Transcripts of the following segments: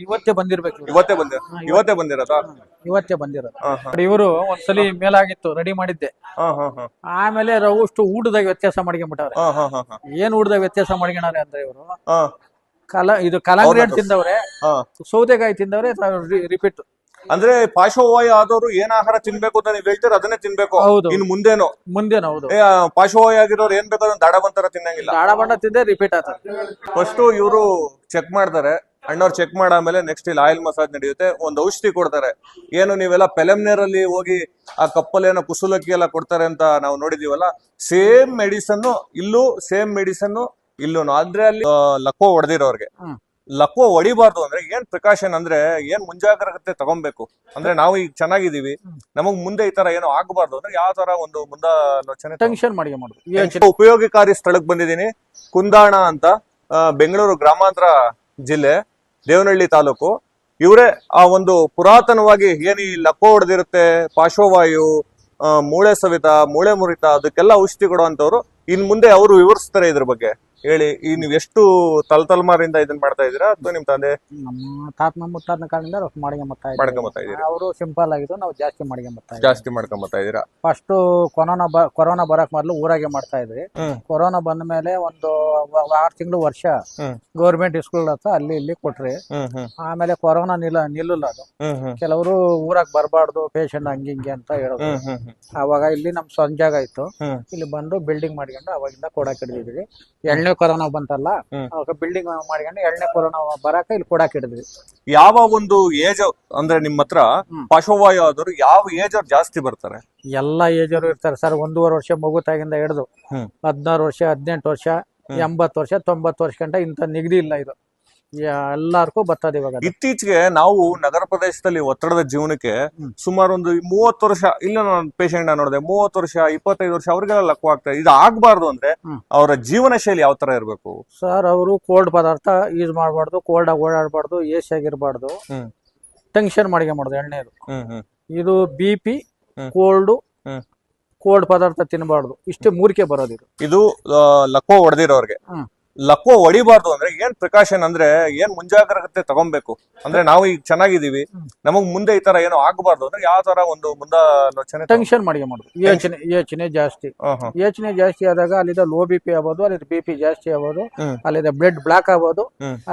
ಇವತ್ತೇ ಬಂದಿರ್ಬೇಕು ಇವ್ರು. ಇವತ್ತೇ ಬಂದಿರ ಇವತ್ತೇ. ಬಂದಿರೋದಾ? ಇವತ್ತೇ ಬಂದಿರೋದು. ಹಾ ಹಾ. ಇವರು ಒಂದ್ಸಲಿ ಮೇಲಾಗಿತ್ತು ರೆಡಿ ಮಾಡಿದ್ದೆ. ಹಾ ಹಾ ಹಾ. ಆಮೇಲೆ ರವಷ್ಟು ಊಟದಾಗ ವ್ಯತ್ಯಾಸ ಮಾಡ್ಕೊಂಡ್ಬಿಟ್ಟವ್ರೆ ಹಾ ಹಾ ಹಾ ಹಾ. ಏನ್ ಊಟದಾಗ ವ್ಯತ್ಯಾಸ ಮಾಡ್ಕೊಂಡವ್ರೆ ಅಂದ್ರೆ ಇವರು? ಹಾ. ಕಲ ಇದು ಕಲಂಗಡಿ ಹಣ್ಣು ತಿಂದವ್ರೆ ಹಾ. ಸೌತೆಕಾಯಿ ತಿಂದವ್ರೆ ರಿಪೀಟ್ ಅಂದ್ರೆ ಪಾರ್ಶ್ವವಾಯು ಆದವರು ಏನ್ ಆಹಾರ ತಿನ್ಬೇಕು ಅಂತ ನೀವು ಹೇಳ್ತೀರ ಅದನ್ನೇ ತಿನ್ಬೇಕು. ಹೌದು. ಇನ್ ಮುಂದೇನು? ಮುಂದೇನು ಹೌದು. ಏ, ಆ, ಪಾರ್ಶ್ವವಾಯು ಆಗಿರೋರು ಏನ್ ಬೇಕಾದ್ರೂ ದಾಡ ಬಂತರ ತಿನ್ನಂಗಿಲ್ಲ. ದಾಡ ಬಣ್ಣ ತಿಂದೆ ರಿಪೀಟ್ ಆತ ಫಸ್ಟ್ ಇವರು ಚೆಕ್ ಮಾಡ್ತಾರೆ. ಅಣ್ಣವ್ರು ಚೆಕ್ ಮಾಡಾದ್ಮೇಲೆ ನೆಕ್ಸ್ಟ್ ಇಲ್ಲಿ ಆಯಿಲ್ ಮಸಾಜ್ ನಡೆಯುತ್ತೆ. ಒಂದು ಔಷಧಿ ಕೊಡ್ತಾರೆ. ಏನು ನೀವೆಲ್ಲ ಪೆಲೆಮ್ನೇರಲ್ಲಿ ಹೋಗಿ ಆ ಕಪ್ಪಲೇನೋ ಕುಸುಲಕ್ಕಿ ಎಲ್ಲ ಕೊಡ್ತಾರೆ ಅಂತ ನಾವು ನೋಡಿದೀವಲ್ಲ ಸೇಮ್ ಮೆಡಿಸನ್ ಇಲ್ಲೂ ಸೇಮ್ ಮೆಡಿಸನ್ ಇಲ್ಲೂ ಆದ್ರೆ ಅಲ್ಲಿ ಲಕ್ವ ಹೊಡೆದಿರೋರ್ಗೆ. ಲಕ್ವ ಹೊಡಿಬಾರ್ದು ಅಂದ್ರೆ ಏನ್ ಪ್ರಿಕಾಷನ್ ಅಂದ್ರೆ ಏನ್ ಮುಂಜಾಗ್ರತೆ ತಗೊಬೇಕು? ಅಂದ್ರೆ ನಾವು ಈಗ ಚೆನ್ನಾಗಿದೀವಿ ನಮಗ್ ಮುಂದೆ ಈ ತರ ಏನೋ ಆಗ್ಬಾರ್ದು ಅಂದ್ರೆ ಯಾವ ತರ ಒಂದು ಮುಂದಾಲೋಚನೆ ಟೆನ್ಷನ್ ಮಾಡ್ಕೊಂಬಿಡುದು ಎಷ್ಟು ಉಪಯೋಗಕಾರಿ ಸ್ಥಳಕ್ಕೆ ಬಂದಿದ್ದೀನಿ. ಕುಂದಾಣ ಅಂತ ಬೆಂಗಳೂರು ಗ್ರಾಮಾಂತರ ಜಿಲ್ಲೆ. ದೇವನಹಳ್ಳಿ ತಾಲೂಕು. ಇವರೇ ಆ ಒಂದು ಪುರಾತನವಾಗಿ ಏನು ಈ ಲಕ್ಕೋ ಹೊಡೆದಿರುತ್ತೆ, ಪಾರ್ಶ್ವವಾಯು ಮೂಳೆ ಸವಿತ, ಮೂಳೆ ಮುರಿತ, ಅದಕ್ಕೆಲ್ಲ ಔಷಧಿ ಕೊಡುವಂತವ್ರು ಇನ್ ಮುಂದೆ ಅವರು ವಿವರಿಸ್ತಾರೆ ಇದ್ರ ಬಗ್ಗೆ. ಹೇಳಿ ಈ ನೀವು ಎಷ್ಟು ತಲೆತಲೆಮಾರಿಂದ ಇದನ್ನ ಮಾಡ್ತಾ ಇದ್ದೀರಾ ಅಥವಾ ನಿಮ್ ತಂದೆ ನಮ್ಮ ತಾತನ ಮುತ್ತಾತನ ಕಾಲದಿಂದ ರೊಕ್ಕ ಮಾಡ್ಕೊಂಬತ್ತಾ ಮಾಡ್ಕೊಂಬತ್ತಾ ಇದ್ದೀರಾ? ಅವರು ಸಿಂಪಲ್ ಆಗಿದ್ದು ನಾವು ಜಾಸ್ತಿ ಮಾಡ್ಕೊಂಬತ್ತಾ ಇದ್ವಿ ಜಾಸ್ತಿ ಮಾಡ್ಕೊಂಬತ್ತಾ ಇದ್ದೀರಾ? ಫಸ್ಟ್ ಕೊರೋನಾ ಕೊರೋನಾ ಬರಕ್ ಮೊದಲು ಊರಾಗೆ ಮಾಡ್ತಾ ಇದ್ವಿ. ಕೊರೋನಾ ಬಂದ ಮೇಲೆ ಒಂದು ಆರ್ ತಿಂಗಳು ವರ್ಷ. ಗೌರ್ಮೆಂಟ್ ಸ್ಕೂಲ್ ಹತ್ರ ಅಲ್ಲಿ ಇಲ್ಲಿ ಕೊಟ್ರಿ. ಆಮೇಲೆ ಕೊರೋನಾ ನಿಲ್ಲ ನಿಲ್ಲಲ್ಲ ಅದು. ಕೆಲವರು ಊರಾಗ ಬರಬಾರ್ದು ಪೇಷಂಟ್ ಹಂಗೆ ಹಿಂಗೆ ಅಂತ ಹೇಳೋದು. ಅವಾಗ ಇಲ್ಲಿ ನಮ್ ಸಂಜಾಗ ಜಾಗ ಇತ್ತು. ಇಲ್ಲಿ ಬಂದು ಬಿಲ್ಡಿಂಗ್ ಮಾಡ್ಕೊಂಡು ಅವಾಗಿಂದ ಕೊಡಾಕ್ ಹಿಡಿದಿದ್ವಿ ಎಣ್ಣೆ ಕೊರೋನಾ ಬಂತಲ್ಲ. ಅವಾಗ ಬಿಲ್ಡಿಂಗ್ ಮಾಡ್ಕೊಂಡು ಎರಡನೇ ಕೊರೋನಾ ಬರಾಕ ಇಲ್ಲಿ ಕೊಡಾಕ್ ಹಿಡಿದ್ವಿ ಯಾವ ಒಂದು ಏಜ್ ಅಂದ್ರೆ ನಿಮ್ಮ ಹತ್ರ ಪಶುವಾಯು ಪಾರ್ಶ್ವವಾಯು ಆದವರು ಯಾವ ಏಜ್ ಅವ್ರು ಜಾಸ್ತಿ ಬರ್ತಾರೆ? ಎಲ್ಲಾ ಏಜ್ ಅವರು ಇರ್ತಾರೆ ಸರ್ ಒಂದೂವರೆ ವರ್ಷ ಮಗುತಾಗಿಂದ ಹಿಡಿದು ಹ್ಮ್. ಹದಿನಾರು ವರ್ಷ ಹದಿನೆಂಟು ವರ್ಷ ಎಂಬತ್ತು ವರ್ಷ ತೊಂಬತ್ತು ವರ್ಷ ಗಂಟ ಇಂಥ ನಿಗದಿ ಇಲ್ಲ ಇದು. ಎಲ್ಲಾರ್ಗೂ ಬರ್ತದೆ ಇವಾಗ ಅದು. ಇತ್ತೀಚೆಗೆ ನಾವು ನಗರ ಪ್ರದೇಶದಲ್ಲಿ ಒತ್ತಡದ ಜೀವನಕ್ಕೆ. ಸುಮಾರು ಒಂದು ಮೂವತ್ತು ವರ್ಷ ಇಲ್ಲ ನಾನು ಪೇಷಂಟ್ ನೋಡಿದೆ ಮೂವತ್ತು ವರ್ಷ ಇಪ್ಪತ್ತೈದು ವರ್ಷ ಅವ್ರಿಗೆಲ್ಲ ಲಕ್ವ ಆಗ್ತದೆ ಇದು ಆಗ್ಬಾರ್ದು ಅಂದ್ರೆ ಹ್ಮ್. ಅವರ ಜೀವನ ಶೈಲಿ ಯಾವ ತರ ಇರಬೇಕು ಸರ್ ಅವರು ಕೋಲ್ಡ್ ಪದಾರ್ಥ ಯೂಸ್ ಮಾಡಬಾರ್ದು ಕೋಲ್ಡ್ ಆಗಿ ಓಡಾಡಬಾರ್ದು ಆಗಿರಬಾರ್ದು ಹ್ಮ್. ಟೆನ್ಷನ್ ಮಾಡುದು ಎಣ್ಣೆದು ಹ್ಮ್ ಹ್ಮ್ ಇದು ಬಿ ಪಿ ಹ್ಮ್. ಕೋಲ್ಡು ಹ್ಮ್. ಕೋಲ್ಡ್ ಪದಾರ್ಥ ತಿನ್ನಬಾರ್ದು ಇಷ್ಟೇ ಮೂರಿಕೆ ಬರೋದು ಇದು ಲಕ್ಕೋ ಲಕ್ವ ಹೊಡೆದಿರೋರ್ಗೆ ಹ್ಮ್. ಲಕ್ವ ಹೊಡಿಬಾರ್ದು ಅಂದ್ರೆ ಏನ್ ಪ್ರಿಕಾಷನ್ ಅಂದ್ರೆ ಏನ್ ಮುಂಜಾಗ್ರತೆ ತಗೊಬೇಕು? ಅಂದ್ರೆ ನಾವು ಈಗ ಚೆನ್ನಾಗಿದೀವಿ. ನಮಗ್ ಮುಂದೆ ಈ ತರ ಏನೋ ಆಗ್ಬಾರ್ದು ಅಂದ್ರೆ ಯಾವ ತರ ಒಂದು ಮುಂದೆ ಟೆನ್ಷನ್ ಟೆನ್ಷನ್ ಮಾಡುದು ಯೋಚನೆ ಯೋಚನೆ ಜಾಸ್ತಿ. ಯೋಚನೆ ಜಾಸ್ತಿ ಆದಾಗ ಅಲ್ಲಿದ ಲೋ ಬಿ ಪಿ ಆಗ್ಬೋದು ಅಲ್ಲಿ ಬಿ ಪಿ ಜಾಸ್ತಿ ಆಗ್ಬೋದು ಅಲ್ಲಿದೆ ಬ್ಲಡ್ ಬ್ಲಾಕ್ ಆಗ್ಬೋದು.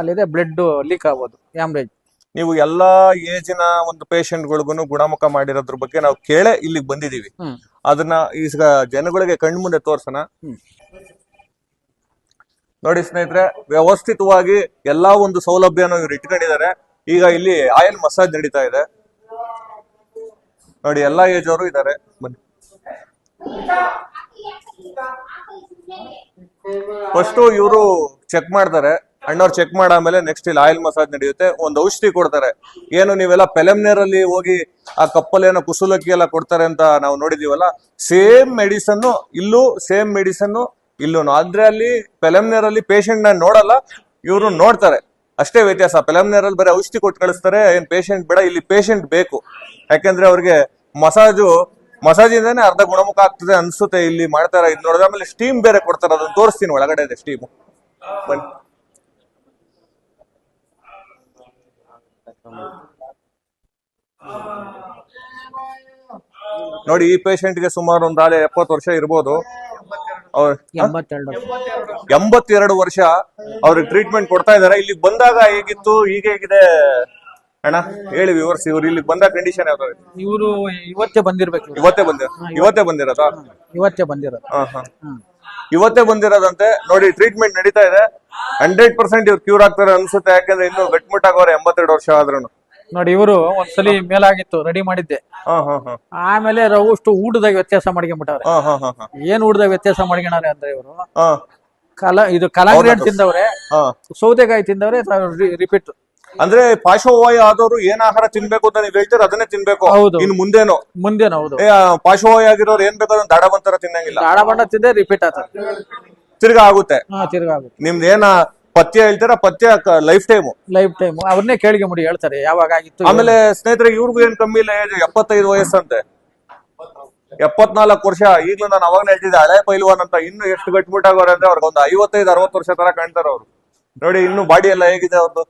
ಅಲ್ಲಿದೆ ಬ್ಲಡ್ ಲೀಕ್ ಆಗ್ಬೋದು ಆಮ್ರೇಜ್ ನೀವು ಎಲ್ಲಾ ಏಜಿನ ಒಂದು ಪೇಷಂಟ್ ಗಳಿಗೂ ಗುಣಮುಖ ಮಾಡಿರೋದ್ರ ಬಗ್ಗೆ ನಾವು ಕೇಳೇ ಇಲ್ಲಿಗೆ ಬಂದಿದೀವಿ ಅದನ್ನ ಈಗ ಜನಗಳಿಗೆ ಕಣ್ಮುಂದೆ ತೋರ್ಸೋಣ. ನೋಡಿ ಸ್ನೇಹಿತರೆ, ವ್ಯವಸ್ಥಿತವಾಗಿ ಎಲ್ಲಾ ಒಂದು ಸೌಲಭ್ಯನ ಇವ್ರು ಇಟ್ಕೊಂಡಿದ್ದಾರೆ. ಈಗ ಇಲ್ಲಿ ಆಯಿಲ್ ಮಸಾಜ್ ನಡೀತಾ ಇದೆ. ನೋಡಿ, ಎಲ್ಲಾ ಏಜ್ ಅವರು ಇದ್ದಾರೆ. ಬನ್ನಿ. ಫಸ್ಟ್ ಇವರು ಚೆಕ್ ಮಾಡ್ತಾರೆ. ಅಣ್ಣವ್ರು ಚೆಕ್ ಮಾಡಾದ್ಮೇಲೆ ನೆಕ್ಸ್ಟ್ ಇಲ್ಲಿ ಆಯಿಲ್ ಮಸಾಜ್ ನಡೆಯುತ್ತೆ. ಒಂದು ಔಷಧಿ ಕೊಡ್ತಾರೆ. ಏನು ನೀವೆಲ್ಲ ಪೆಲೆಮ್ನೇರಲ್ಲಿ ಹೋಗಿ ಆ ಕಪ್ಪಲ್ ಏನೋ ಕುಸುಲಕ್ಕಿ ಎಲ್ಲ ಕೊಡ್ತಾರೆ ಅಂತ ನಾವು ನೋಡಿದೀವಲ್ಲ ಸೇಮ್ ಮೆಡಿಸನ್ ಇಲ್ಲೂ ಸೇಮ್ ಮೆಡಿಸನ್ ಇಲ್ಲೂ ಆದ್ರೆ ಅಲ್ಲಿ ಪೆಲೆಮ್ನೇರಲ್ಲಿ ಪೇಷಂಟ್ನ ನೋಡಲ್ಲ, ಇವರು ನೋಡ್ತಾರೆ. ಅಷ್ಟೇ ವ್ಯತ್ಯಾಸ. ಪೆಲೆಮ್ನೇರಲ್ಲಿ ಬರೀ ಔಷಧಿ ಕೊಟ್ಟು ಕಳಿಸ್ತಾರೆ, ಏನ್ ಪೇಷಂಟ್ ಬೇಡ, ಇಲ್ಲಿ ಪೇಷಂಟ್ ಬೇಕು. ಯಾಕಂದ್ರೆ ಅವ್ರಿಗೆ ಮಸಾಜು ಮಸಾಜ್ ಇಂದಾನೆ ಅರ್ಧ ಗುಣಮುಖ ಆಗ್ತದೆ ಅನ್ಸುತ್ತೆ ಇಲ್ಲಿ ಮಾಡ್ತಾರೆ. ಇದು ನೋಡಿದ್ರೆ ಆಮೇಲೆ ಸ್ಟೀಮ್ ಬೇರೆ ಕೊಡ್ತಾರೆ. ಅದನ್ನ ತೋರಿಸ್ತೀನಿ ಒಳಗಡೆ ಇದೆ ಸ್ಟೀಮ್ ಬನ್ನಿ. ನೋಡಿ, ಈ patient ಗೆ ಸುಮಾರು ಒಂದು ಆಲೆ ಎಪ್ಪತ್ತು ವರ್ಷ ಇರ್ಬೋದು. ಅವ್ರ ಎಂಬತ್ತೆರಡು ಎಂಬತ್ತೆರಡು ವರ್ಷ ಅವ್ರಿಗೆ ಟ್ರೀಟ್ಮೆಂಟ್ ಕೊಡ್ತಾ ಇದಾರೆ. ಇಲ್ಲಿ ಬಂದಾಗ ಹೇಗಿತ್ತು? ಈಗ ಹೇಗಿದೆ? ಅಣ್ಣ ಹೇಳಿ ವಿವರ್ಸಿ ಇವ್ರು ಇಲ್ಲಿ ಬಂದ ಕಂಡೀಷನ್ ಯಾವ್ದು? ಇವರು ಇವತ್ತೇ ಬಂದಿರ್ಬೇಕು ಇವ್ರು. ಇವತ್ತೇ ಬಂದಿರ ಇವತ್ತೇ. ಬಂದಿರೋದಾ? ಇವತ್ತೇ ಬಂದಿರೋದು. ಹಾ ಹಾ. ಇವತ್ತೇ ಬಂದಿರೋದಂತೆ. ನೋಡಿ ಟ್ರೀಟ್ಮೆಂಟ್ ನಡೀತಾ ಇದೆ. ಹಂಡ್ರೆಡ್ ಪರ್ಸೆಂಟ್ ಇವ್ರು ಕ್ಯೂರ್ ಆಗ್ತಾರೆ ಅನ್ಸುತ್ತೆ. ಯಾಕಂದ್ರೆ ಇನ್ನು ಗಟ್ಮುಟ್ಟಾಗವ್ರೆ ಎಂಬತ್ತೆರಡು ವರ್ಷ ಆದ್ರೂ ನೋಡಿ ಇವರು ಒಂದ್ಸಲಿ ಮೇಲಾಗಿತ್ತು ರೆಡಿ ಮಾಡಿದ್ದೆ. ಹಾ ಹಾ ಹಾ. ಆಮೇಲೆ ರವಷ್ಟು ಊಟದಾಗ ವ್ಯತ್ಯಾಸ ಮಾಡ್ಕೊಂಡ್ಬಿಟ್ಟವ್ರೆ. ಹಾ ಹಾ ಹಾ ಹಾ. ಏನ್ ಊಟದಾಗ ವ್ಯತ್ಯಾಸ ಮಾಡ್ಕೊಂಡವ್ರೆ ಅಂದ್ರೆ ಇವರು? ಹಾ. ಕಲ ಇದು ಹಣ್ಣು ತಿಂದವ್ರೆ. ಹಾ. ಸೌತೆಕಾಯಿ ತಿಂದವ್ರೆ ರಿಪೀಟ್ ಅಂದ್ರೆ ಪಾರ್ಶ್ವವಾಯು ಆದವರು ಏನ್ ಆಹಾರ ತಿನ್ಬೇಕು ಅಂತ ನೀವು ಹೇಳ್ತೀರ ಅದನ್ನೇ ತಿನ್ಬೇಕು. ಹೌದು. ಇನ್ ಮುಂದೇನು? ಮುಂದೇನು ಹೌದು. ಏ, ಆ, ಪಾರ್ಶ್ವವಾಯು ಆಗಿರೋರು ಏನ್ ಬೇಕಾದ್ರೆ ದಾಡ ಬಂತರ ತಿನ್ನಂಗಿಲ್ಲ. ದಾಡ ಬಣ್ಣ ತಿಂದೆ ರಿಪೀಟ್ ಆತ. ತಿರ್ಗಾ ಆಗುತ್ತೆ. ಹಾ ತಿರ್ಗಾ ಆಗುತ್ತೆ. ನಿಮ್ದು ಏನ ಪಥ್ಯ ಹೇಳ್ತಾರ? ಪಥ್ಯ ಲೈಫ್ ಟೈಮ್ ಲೈಫ್ ಟೈಮ್ ಅವ್ರನ್ನೇ ಕೇಳಿಗೆ ಮುಡಿ ಹೇಳ್ತಾರೆ ಯಾವಾಗ ಆಗಿತ್ತು ಆಮೇಲೆ ಸ್ನೇಹಿತರೆ ಇವ್ರಿಗೂ ಏನ್ ಕಮ್ಮಿ ಇಲ್ಲ ಏಜ್ ಎಪ್ಪತ್ತೈದು ವಯಸ್ಸಂತೆ. ಎಪ್ಪತ್ನಾಲ್ಕು ವರ್ಷ ಈಗ್ಲೂ ನಾನು ಅವಾಗ ಹೇಳ್ತಿದ್ದೆ ಹಳೆ ಪೈಲ್ವಾನ್ ಅಂತ ಇನ್ನು ಎಷ್ಟು ಗಟ್ಬಿಟ್ಟಾಗವ್ರೆ ಅಂದ್ರೆ ಅವ್ರಿಗೆ ಒಂದು ಐವತ್ತೈದು ಅರವತ್ತು ವರ್ಷ ತರ ಕಾಣ್ತಾರ ಅವ್ರು. ನೋಡಿ ಇನ್ನು ಬಾಡಿ ಎಲ್ಲ ಹೇಗಿದೆ ಅವ್ರದ್ದು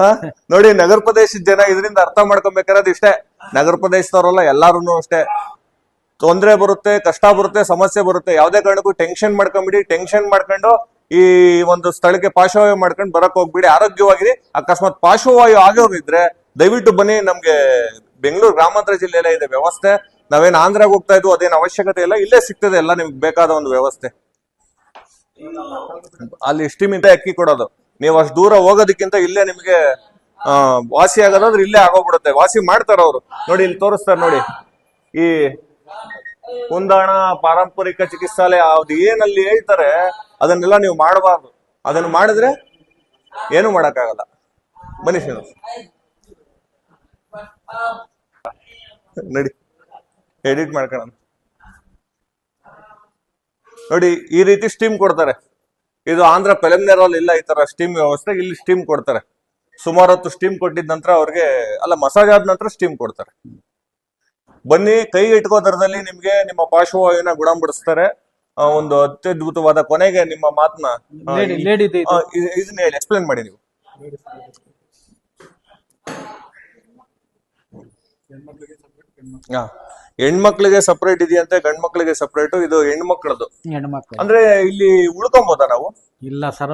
ಹಾ? ನೋಡಿ ನಗರ ಪ್ರದೇಶದ ಜನ ಇದರಿಂದ ಅರ್ಥ ಮಾಡ್ಕೊಬೇಕಿರೋದು ಇಷ್ಟೇ. ನಗರ ಪ್ರದೇಶದವರಲ್ಲ ಎಲ್ಲಾರು ಅಷ್ಟೇ. ತೊಂದ್ರೆ ಬರುತ್ತೆ ಕಷ್ಟ ಬರುತ್ತೆ ಸಮಸ್ಯೆ ಬರುತ್ತೆ. ಯಾವ್ದೇ ಕಾರಣಕ್ಕೂ ಟೆನ್ಷನ್ ಮಾಡ್ಕೊಂಬಿಡಿ ಟೆನ್ಷನ್ ಮಾಡ್ಕೊಂಡು ಈ ಒಂದು ಸ್ಥಳಕ್ಕೆ ಪಾರ್ಶ್ವವಾಯು ಮಾಡ್ಕೊಂಡು ಬರಕ್ ಹೋಗ್ಬಿಡಿ. ಆರೋಗ್ಯವಾಗಿರಿ ಅಕಸ್ಮಾತ್ ಪಾರ್ಶ್ವವಾಯು ಇದ್ರೆ ದಯವಿಟ್ಟು ಬನ್ನಿ. ನಮ್ಗೆ ಬೆಂಗಳೂರು ಗ್ರಾಮಾಂತರ ಜಿಲ್ಲೆಯಲ್ಲ ಇದೆ ವ್ಯವಸ್ಥೆ. ನಾವೇನ್ ಆಂಧ್ರಾಗ ಹೋಗ್ತಾ ಇದ್ವು, ಅದೇನು ಅವಶ್ಯಕತೆ ಇಲ್ಲ. ಇಲ್ಲೇ ಸಿಗ್ತದೆ, ಎಲ್ಲ ನಿಮ್ಗೆ ಬೇಕಾದ ಒಂದು ವ್ಯವಸ್ಥೆ. ಅಲ್ಲಿ ಇಷ್ಟಿಮಿಂದ ಅಕ್ಕಿ ಕೊಡೋದು. ನೀವು ಅಷ್ಟು ದೂರ ಹೋಗೋದಕ್ಕಿಂತ ಇಲ್ಲೇ ನಿಮ್ಗೆ ವಾಸಿ ಆಗೋದಾದ್ರೆ ಇಲ್ಲೇ ಆಗೋಗ್ಬಿಡುತ್ತೆ. ವಾಸಿ ಮಾಡ್ತಾರ ಅವರು ನೋಡಿ, ಇಲ್ಲಿ ತೋರಿಸ್ತಾರೆ ನೋಡಿ. ಈ ಕುಂದಾಣ ಪಾರಂಪರಿಕ ಚಿಕಿತ್ಸಾಲಯ ಅದು ಏನಲ್ಲಿ ಹೇಳ್ತಾರೆ, ಅದನ್ನೆಲ್ಲ ನೀವು ಮಾಡಬಾರ್ದು. ಅದನ್ನ ಮಾಡಿದ್ರೆ ಏನು ಮಾಡಕ್ಕಾಗಲ್ಲ. ಬನ್ನಿ ಶ್ರೀನಿವಾಸ. ನಡಿ. ಎಡಿಟ್ ಮಾಡ್ಕೊಳ್ಳೋಣ. ನೋಡಿ, ಈ ರೀತಿ ಸ್ಟೀಮ್ ಕೊಡ್ತಾರೆ. ಇದು ಆಂಧ್ರ ಪೆಲೆಮ್ನೇರಲ್ಲಿ ಇಲ್ಲ ಈ ತರ ಸ್ಟೀಮ್ ವ್ಯವಸ್ಥೆ, ಇಲ್ಲಿ ಸ್ಟೀಮ್ ಕೊಡ್ತಾರೆ. ಸುಮಾರು ಹೊತ್ತು ಸ್ಟೀಮ್ ಕೊಟ್ಟಿದ ನಂತರ ಅವ್ರಿಗೆ, ಅಲ್ಲ, ಮಸಾಜ್ ಆದ ನಂತರ ಸ್ಟೀಮ್ ಕೊಡ್ತಾರೆ. ಬನ್ನಿ ಕೈ ಇಟ್ಕೋ ದರದಲ್ಲಿ ನಿಮ್ಗೆ ನಿಮ್ಮ ಪಾರ್ಶ್ವವಾಯುವಿನ ಗುಣಪಡಿಸ್ತಾರೆ ಆ, ಒಂದು ಅತ್ಯದ್ಭುತವಾದ ಕೊನೆಗೆ ನಿಮ್ಮ ಮಾತನ್ನ ಇದನ್ನ ಹೇಳಿ ಎಕ್ಸ್ಪ್ಲೇನ್ ಮಾಡಿ ನೀವು. ಹಾ. ಹೆಣ್ಮಕ್ಳಿಗೆ ಸಪರೇಟ್ ಇದೆಯಂತೆ ಗಂಡ್ ಮಕ್ಳಿಗೆ ಸಪರೇಟ್ ಇದು ಹೆಣ್ಮಕ್ಳದ್ದು. ಹೆಣ್ಮಕ್ಳು. ಅಂದ್ರೆ ಇಲ್ಲಿ ಉಳ್ಕೊಬೋದ ನಾವು? ಇಲ್ಲ ಸರ್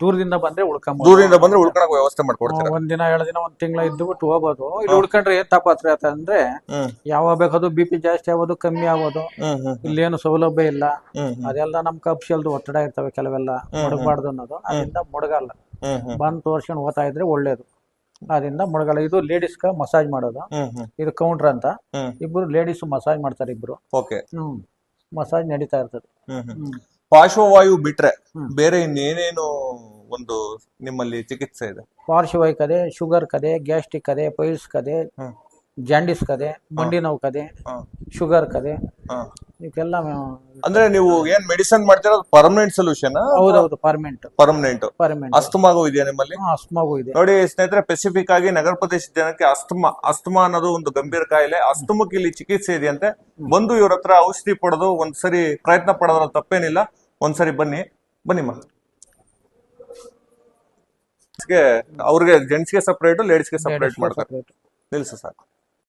ದೂರದಿಂದ ಬಂದ್ರೆ ಉಳ್ಕೊಂಬೋದು. ದೂರದಿಂದ ಬಂದ್ರೆ ಉಳ್ಕೊಳಕ್ ವ್ಯವಸ್ಥೆ ಮಾಡ್ಕೊಡ್ತೀರಾ? ಒಂದ್ ದಿನ ಎರಡು ದಿನ ಒಂದ್ ತಿಂಗಳ ಇದ್ಬಿಟ್ಟು ಹೋಗೋದು ಇಲ್ಲಿ ಉಳ್ಕೊಂಡ್ರೆ ಏನ್ ತಪಾತ್ರೆ ಆತ ಅಂದ್ರೆ ಯಾವಾಗ ಬೇಕಾದ್ರು ಬಿ ಪಿ ಜಾಸ್ತಿ ಆಗೋದು ಕಮ್ಮಿ ಆಗೋದು. ಇಲ್ಲಿ ಏನು ಇಲ್ಲೇನು ಸೌಲಭ್ಯ ಇಲ್ಲ. ಅದೆಲ್ಲ ನಮ್ ಕಪ್ಸಲ್ದು ಒತ್ತಡ ಇರ್ತವೆ ಕೆಲವೆಲ್ಲ. ಮುಡಗಬಾರ್ದು ಅನ್ನೋದು. ಅದರಿಂದ ಮುಡಗಲ್ಲ. ಬಂದ್ ತೋರ್ಸ್ಕೊಂಡು ಓದ್ತಾ ಇದ್ರೆ ಒಳ್ಳೇದು. ಅದರಿಂದ ಮುಳುಗಲ್ಲ. ಇದು ಲೇಡೀಸ್ ಮಸಾಜ್ ಮಾಡೋದು. ಇದು ಕೌಂಟರ್ ಅಂತ. ಇಬ್ರು ಲೇಡೀಸ್ ಮಸಾಜ್ ಮಾಡ್ತಾರೆ ಇಬ್ರು. ಓಕೆ. ಹ್ಮ್. ಮಸಾಜ್ ನಡೀತಾ ಇರ್ತದೆ. ಪಾರ್ಶ್ವವಾಯು ಬಿಟ್ರೆ. ಬೇರೆ ಇನ್ನೇನೇನು ಒಂದು ನಿಮ್ಮಲ್ಲಿ ಚಿಕಿತ್ಸೆ ಇದೆ? ಪಾರ್ಶ್ವವಾಯು ಕದೆ ಶುಗರ್ ಕದೆ ಗ್ಯಾಸ್ಟ್ರಿಕ್ ಕದೆ ಪೈಲ್ಸ್ ಕದೆ ಜಾಂಡಿಸ್ ಕದೆ ಮಂಡಿ ನೋವು ಕದೆ ಶುಗರ್ ಕದೆ ಇದಕ್ಕೆಲ್ಲ ಅಂದ್ರೆ ನೀವು ಏನ್ ಮೆಡಿಸನ್ ಮಾಡ್ತೀರ ಪರ್ಮನೆಂಟ್ ಸೊಲ್ಯೂಷನ್ ಹೌದೌದು ಪರ್ಮೆಂಟ್ ಪರ್ಮನೆಂಟ್ ಪರ್ಮನೆಂಟ್ ಅಸ್ತಮಾಗೂ ಇದೆಯಾ ನಿಮ್ಮಲ್ಲಿ? ಅಸ್ತಮಾಗು ಇದೆ. ನೋಡಿ ಸ್ನೇಹಿತರೆ ಸ್ಪೆಸಿಫಿಕ್ ಆಗಿ ನಗರ ಪ್ರದೇಶದ ಜನಕ್ಕೆ ಅಸ್ತಮಾ ಅಸ್ತಮಾ ಅನ್ನೋದು ಒಂದು ಗಂಭೀರ ಕಾಯಿಲೆ. ಅಸ್ತಮಕ್ಕೆ ಇಲ್ಲಿ ಚಿಕಿತ್ಸೆ ಇದೆಯಂತೆ. ಬಂದು ಇವ್ರ ಹತ್ರ ಔಷಧಿ ಪಡೆದು ಒಂದ್ಸರಿ ಪ್ರಯತ್ನ ಪಡೋದ್ರ ತಪ್ಪೇನಿಲ್ಲ. ಒಂದ್ಸರಿ ಬನ್ನಿ. ಬನ್ನಿ ಮಾ. ಅವ್ರಿಗೆ ಜೆಂಟ್ಸ್ಗೆ ಸಪ್ರೇಟ್ ಲೇಡೀಸ್ಗೆ ಸಪ್ರೇಟ್ ಮಾಡ್ತಾರೆ. ನಿಲ್ಸ ಸಾಕು.